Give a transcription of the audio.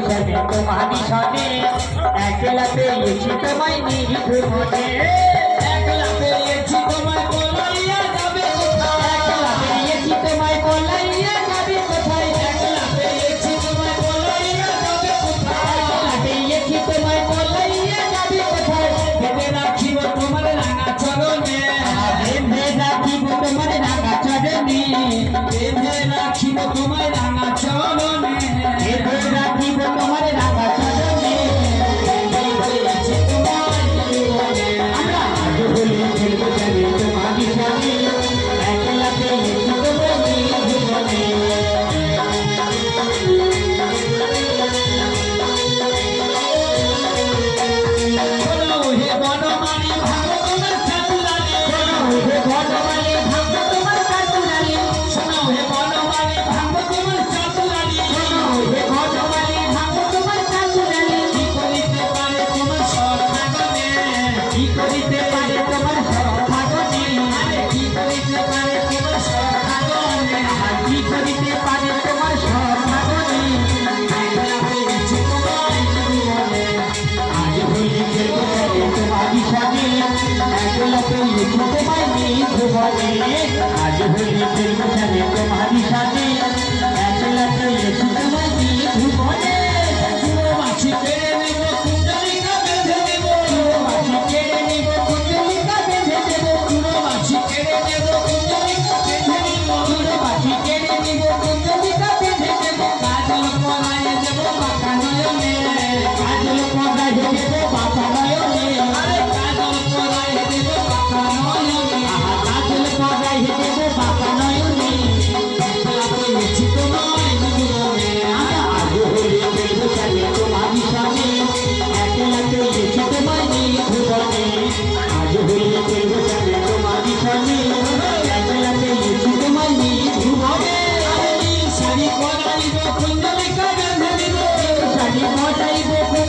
কবে তোমারি সনে একলা পেয়েছি তোমায় নিজ মনে একলা পেয়েছি তোমায় বলাইয়া যাবে কোথায় একলা পেয়েছি তোমায় বলাইয়া যাবে কোথায় একলা পেয়েছি তোমায় বলাইয়া যাবে কোথায় একলা পেয়েছি তোমায় বলাইয়া যাবে কোথায় ভেবে রাখিব তোমার রাঙা চরণে। ভেবে রাখিব তোমার রাঙা চরণে ভেবে রাখিব তোমার রাঙা आज होली दिल में పోతైపో కుండలిక గంధనిదో సడి పోతైపో